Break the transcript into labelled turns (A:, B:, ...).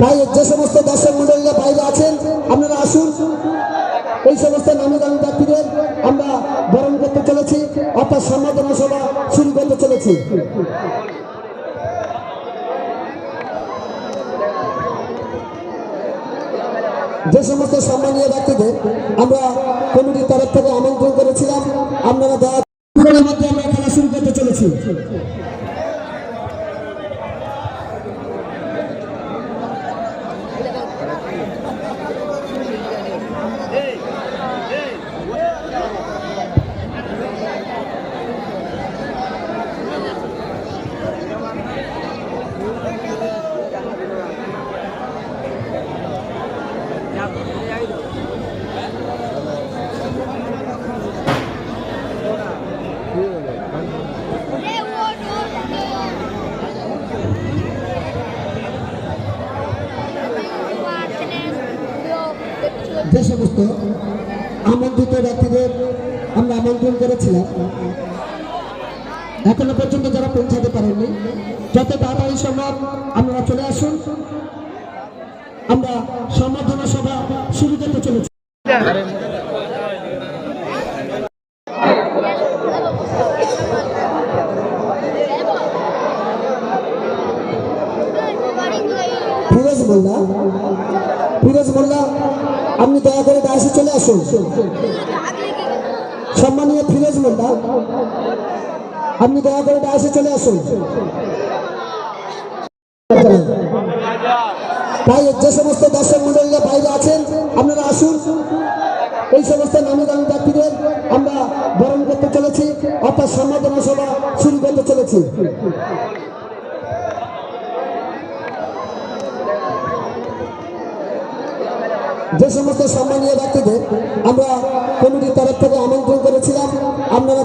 A: তাই যে সমস্ত দর্শক মন্ডলীরা বাইরে আছেন, আপনারা আসুন। এই সমস্ত দামি ব্যক্তিদের আমরা বরণ করতে চলেছি। অর্থাৎ সভা শুরু করতে চলেছি। যে সমস্ত সম্মানীয় ব্যক্তিদের আমরা কমিটির তরফ থেকে আমন্ত্রণ করেছিলাম, আপনারা দয়া মধ্যে আমরা খেলা শুরু করতে চলেছি। ハハハハ! যে সমস্ত আমন্ত্রিত ব্যক্তিদের আমরা আমন্ত্রণ করেছিলাম। এখনও পর্যন্ত যারা পৌঁছাতে পারেননি যত তাড়াতাড়ি সম্ভব আপনারা চলে আসুন। আমরা সম্বর্ধনা সভা শুরু করতে চলেছি। ফিরোজ মোল্লা ফিরোজ মোল্লা আপনি দয়া করে দাসে চলে আসুন। সম্মানীয় ফিরোজ মোল্লা, আপনি দয়া করে দাসে চলে আসুন। তাই যে সমস্ত দর্শক মন্ডলীরা বাইরে আছেন, আপনারা আসুন। এই সমস্ত নামি দামি ব্যক্তিদের আমরা বরণ করতে চলেছি, অর্থাৎ সম্মাননা সভা শুরু করতে চলেছি। যে সমস্ত সম্মানীয় ব্যক্তিদের আমরা কমিটির তরফ থেকে আমন্ত্রণ করেছিলাম আপনারা